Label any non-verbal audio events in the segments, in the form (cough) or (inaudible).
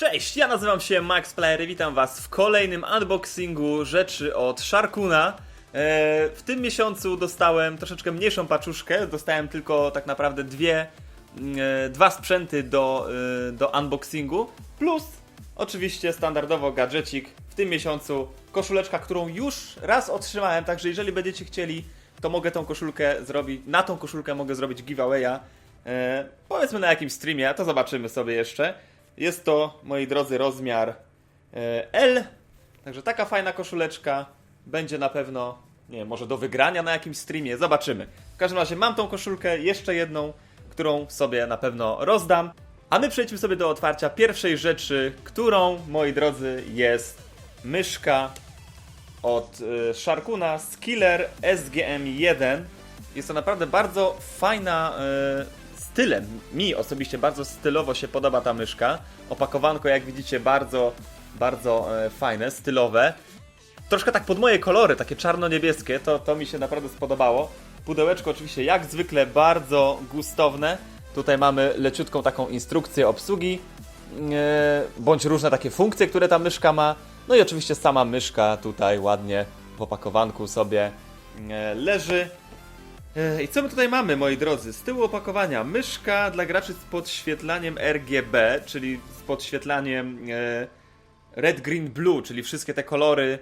Cześć, ja nazywam się Max Player i witam was w kolejnym unboxingu rzeczy od Sharkuna. E, W tym miesiącu dostałem troszeczkę mniejszą paczuszkę, dostałem tylko tak naprawdę dwie, mm, e, dwa sprzęty do, e, do unboxingu, plus oczywiście standardowo gadżecik w tym miesiącu, koszuleczka, którą już raz otrzymałem, także jeżeli będziecie chcieli, to mogę tą koszulkę zrobić, na tą koszulkę mogę zrobić giveawaya, e, powiedzmy na jakimś streamie, a to zobaczymy sobie jeszcze. Jest to, moi drodzy, rozmiar e, L. Także taka fajna koszuleczka będzie na pewno, nie wiem, może do wygrania na jakimś streamie. Zobaczymy. W każdym razie mam tą koszulkę, jeszcze jedną, którą sobie na pewno rozdam. A my przejdźmy sobie do otwarcia pierwszej rzeczy, którą, moi drodzy, jest myszka od y, Sharkuna Skiller SGM1. Jest to naprawdę bardzo fajna stylem. Mi osobiście bardzo stylowo się podoba ta myszka. Opakowanko, jak widzicie, bardzo, bardzo e, fajne, stylowe. Troszkę tak pod moje kolory, takie czarno-niebieskie, to, to mi się naprawdę spodobało. Pudełeczko oczywiście jak zwykle bardzo gustowne. Tutaj mamy leciutką taką instrukcję obsługi, e, bądź różne takie funkcje, które ta myszka ma. No i oczywiście sama myszka tutaj ładnie w opakowanku sobie e, leży. E, I co my tutaj mamy, moi drodzy? Z tyłu opakowania myszka dla graczy z podświetlaniem RGB, czyli z podświetlaniem e, red, green, blue, czyli wszystkie te kolory,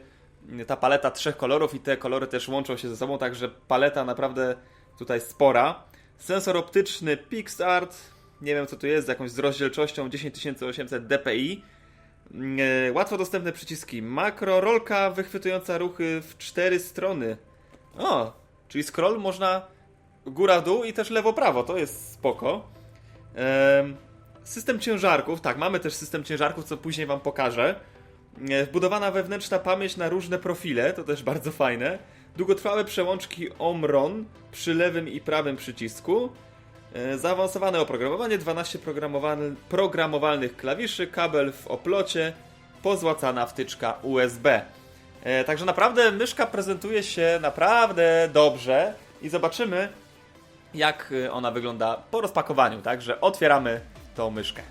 ta paleta trzech kolorów i te kolory też łączą się ze sobą, także paleta naprawdę tutaj spora. Sensor optyczny PixArt, nie wiem co tu jest, z jakąś z rozdzielczością 10800 dpi. E, Łatwo dostępne przyciski makro, rolka wychwytująca ruchy w cztery strony. O, czyli scroll można góra-dół i też lewo-prawo, to jest spoko. Em, System ciężarków, tak, mamy też system ciężarków, co później Wam pokażę. E, Wbudowana wewnętrzna pamięć na różne profile, to też bardzo fajne. Długotrwałe przełączki Omron przy lewym i prawym przycisku. E, Zaawansowane oprogramowanie, 12 programowalny- programowalnych klawiszy, kabel w oplocie, pozłacana wtyczka USB. E, Także naprawdę myszka prezentuje się naprawdę dobrze i zobaczymy jak y, ona wygląda po rozpakowaniu. Także otwieramy tą myszkę.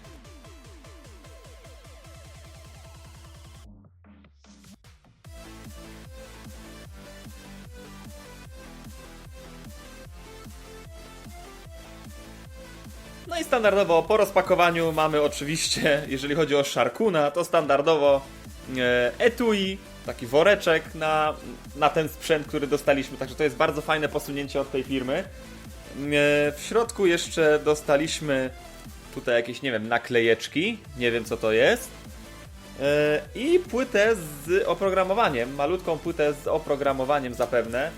No i standardowo po rozpakowaniu mamy oczywiście, jeżeli chodzi o Sharkuna, to standardowo e, etui, taki woreczek na, na ten sprzęt, który dostaliśmy, także to jest bardzo fajne posunięcie od tej firmy. E, W środku jeszcze dostaliśmy tutaj jakieś, nie wiem, naklejeczki, nie wiem co to jest. E, I płytę z oprogramowaniem, malutką płytę z oprogramowaniem zapewne.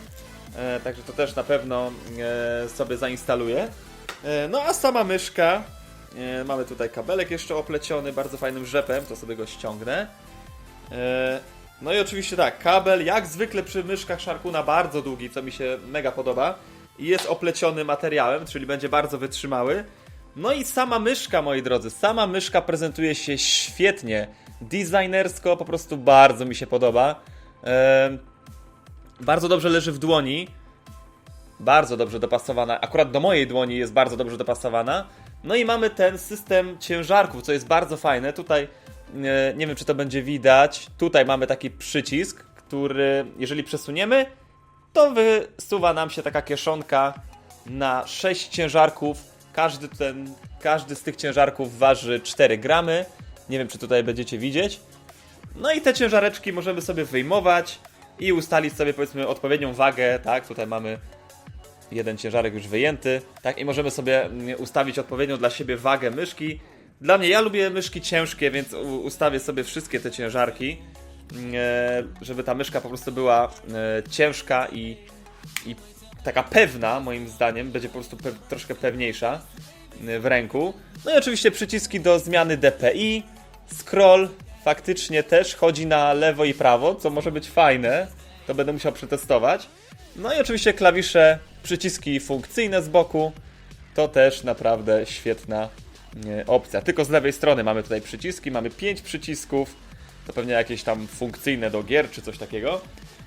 E, Także to też na pewno sobie zainstaluję. No a sama myszka, mamy tutaj kabelek jeszcze opleciony bardzo fajnym rzepem, to sobie go ściągnę. No i oczywiście tak, kabel jak zwykle przy myszkach Sharkuna bardzo długi, co mi się mega podoba. I jest opleciony materiałem, czyli będzie bardzo wytrzymały. No i sama myszka, moi drodzy, sama myszka prezentuje się świetnie. Designersko po prostu bardzo mi się podoba. E, Bardzo dobrze leży w dłoni bardzo dobrze dopasowana. Akurat do mojej dłoni jest bardzo dobrze dopasowana. No i mamy ten system ciężarków, co jest bardzo fajne. Tutaj nie wiem, czy to będzie widać. Tutaj mamy taki przycisk, który jeżeli przesuniemy, to wysuwa nam się taka kieszonka na 6 ciężarków. Każdy, ten, każdy z tych ciężarków waży 4 gramy. Nie wiem, czy tutaj będziecie widzieć. No i te ciężareczki możemy sobie wyjmować i ustalić sobie powiedzmy odpowiednią wagę, tak? Tutaj mamy jeden ciężarek już wyjęty, tak? I możemy sobie mm, ustawić odpowiednią dla siebie wagę myszki. Dla mnie, ja lubię myszki ciężkie, więc ustawię sobie wszystkie te ciężarki, mm, e, żeby ta myszka po prostu była e, ciężka i, i taka pewna, moim zdaniem, będzie po prostu pe troszkę pewniejsza e, w ręku. No i oczywiście przyciski do zmiany DPI, scroll faktycznie też chodzi na lewo i prawo, co może być fajne, to będę musiał przetestować. No i oczywiście klawisze, przyciski funkcyjne z boku. To też naprawdę świetna opcja. Tylko z lewej strony mamy tutaj przyciski, mamy 5 przycisków. To pewnie jakieś tam funkcyjne do gier czy coś takiego.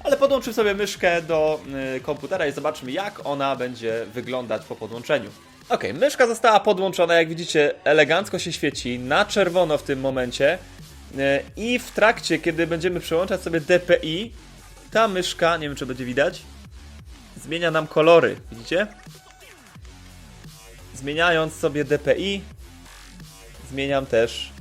Ale podłączymy y, sobie myszkę do e, komputera i zobaczmy jak ona będzie wyglądać po podłączeniu. Okej, myszka została podłączona, jak widzicie, elegancko się świeci, na czerwono w tym momencie. E, I w trakcie, kiedy będziemy przełączać sobie DPI, ta myszka, nie wiem czy będzie widać, zmienia nam kolory, widzicie? Zmieniając sobie DPI, zmieniam też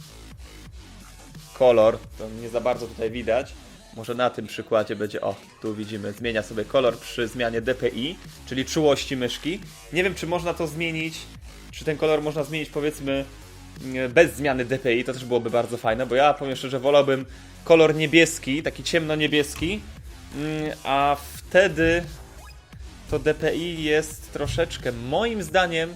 kolor. To nie za bardzo tutaj widać. Może na tym przykładzie będzie, o, tu widzimy, zmienia sobie kolor przy zmianie DPI, czyli czułości myszki. Nie wiem, czy można to zmienić, czy ten kolor można zmienić powiedzmy mm, bez zmiany DPI, to też byłoby bardzo fajne, bo ja powiem szczerze, wolałbym kolor niebieski, taki ciemno-niebieski, mm, a wtedy to DPI jest troszeczkę, moim zdaniem,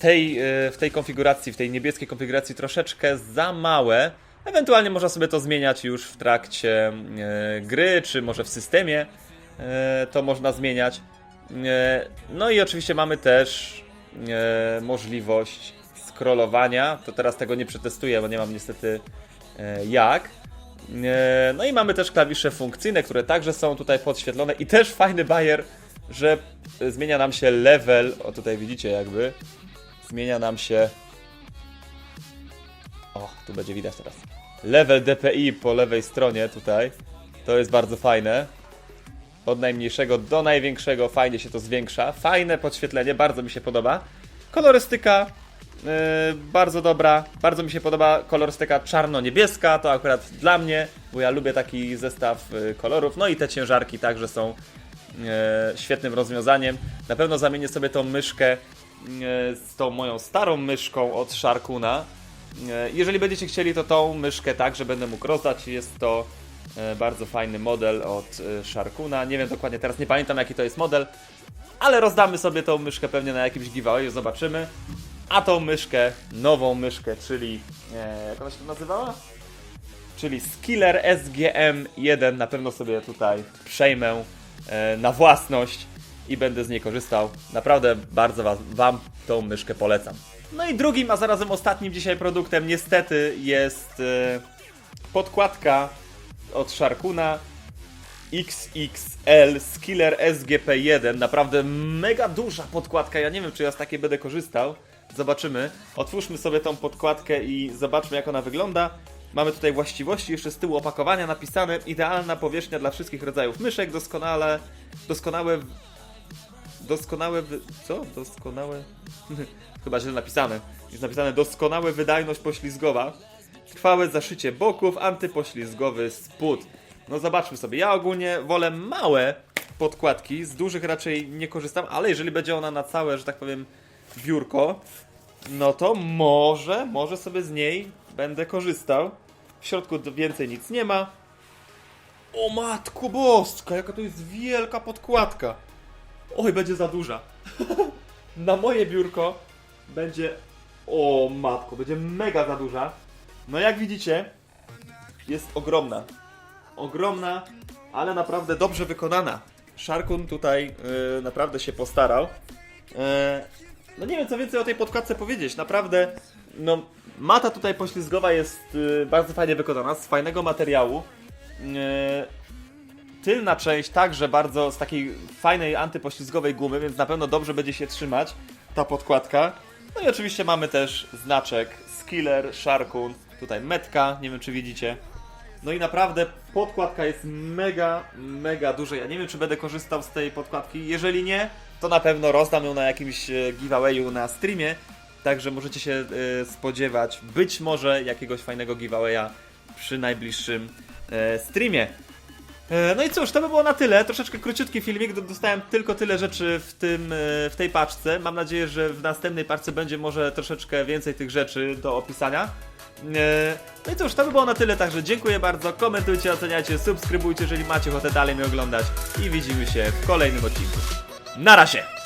tej, e, w tej konfiguracji, w tej niebieskiej konfiguracji troszeczkę za małe. Ewentualnie można sobie to zmieniać już w trakcie e, gry, czy może w systemie e, to można zmieniać. No i oczywiście mamy też możliwość scrollowania. To teraz tego nie przetestuję, bo nie mam niestety jak. No i mamy też klawisze funkcyjne, które także są tutaj podświetlone i też fajny bajer, że zmienia nam się level, o tutaj widzicie jakby, zmienia nam się o, tu będzie widać teraz. Level DPI po lewej stronie tutaj. To jest bardzo fajne. Od najmniejszego do największego fajnie się to zwiększa. Fajne podświetlenie, bardzo mi się podoba. Kolorystyka yy, bardzo dobra. Bardzo mi się podoba kolorystyka czarno-niebieska. To akurat dla mnie, bo ja lubię taki zestaw yy, kolorów. No i te ciężarki także są yy, świetnym rozwiązaniem. Na pewno zamienię sobie tą myszkę z tą moją starą myszką od Sharkuna. E, Jeżeli będziecie chcieli, to tą myszkę także będę mógł rozdać. Jest to e, bardzo fajny model od e, Sharkuna. Nie wiem dokładnie teraz, nie pamiętam jaki to jest model, ale rozdamy sobie tą myszkę pewnie na jakimś giveawayu, zobaczymy. A tą myszkę, nową myszkę, czyli e, jak ona się nazywała? Czyli Skiller SGM1 na pewno sobie tutaj przejmę e, na własność i będę z niej korzystał. Naprawdę bardzo was, Wam tą myszkę polecam. No i drugim, a zarazem ostatnim dzisiaj produktem niestety jest e, podkładka od Sharkuna XXL Skiller SGP1. Naprawdę mega duża podkładka. Ja nie wiem, czy ja z takiej będę korzystał. Zobaczymy. Otwórzmy sobie tą podkładkę i zobaczmy, jak ona wygląda. Mamy tutaj właściwości jeszcze z tyłu opakowania napisane. Idealna powierzchnia dla wszystkich rodzajów myszek. Doskonale, doskonałe doskonałe. Wy... Co? Doskonałe. (laughs) Chyba źle napisane. Jest napisane doskonałe wydajność poślizgowa. Trwałe zaszycie boków, antypoślizgowy spód. No zobaczmy sobie. Ja ogólnie wolę małe podkładki, z dużych raczej nie korzystam, ale jeżeli będzie ona na całe, że tak powiem, biurko, no to może, może sobie z niej będę korzystał. W środku więcej nic nie ma. O matko boska, jaka to jest wielka podkładka. Oj, będzie za duża. (laughs) Na moje biurko będzie. O matko, będzie mega za duża. No jak widzicie, jest ogromna. Ogromna, ale naprawdę dobrze wykonana. Sharkun tutaj yy, naprawdę się postarał. Yy, no nie wiem co więcej o tej podkładce powiedzieć. Naprawdę, no mata tutaj poślizgowa jest yy, bardzo fajnie wykonana, z fajnego materiału. Yy, tylna część także bardzo z takiej fajnej antypoślizgowej gumy, więc na pewno dobrze będzie się trzymać ta podkładka. No i oczywiście mamy też znaczek Skiller, Sharkun, tutaj metka, nie wiem czy widzicie. No i naprawdę podkładka jest mega, mega duża. Ja nie wiem czy będę korzystał z tej podkładki. Jeżeli nie, to na pewno rozdam ją na jakimś e, giveawayu na streamie. Także możecie się e, spodziewać być może jakiegoś fajnego giveawaya przy najbliższym e, streamie. E, No i cóż, to by było na tyle. Troszeczkę króciutki filmik. do- Dostałem tylko tyle rzeczy w, tym, e, w tej paczce. Mam nadzieję, że w następnej paczce będzie może troszeczkę więcej tych rzeczy do opisania. E, No i cóż, to by było na tyle. Także dziękuję bardzo. Komentujcie, oceniajcie, subskrybujcie, jeżeli macie ochotę dalej mnie oglądać. I widzimy się w kolejnym odcinku. Na razie!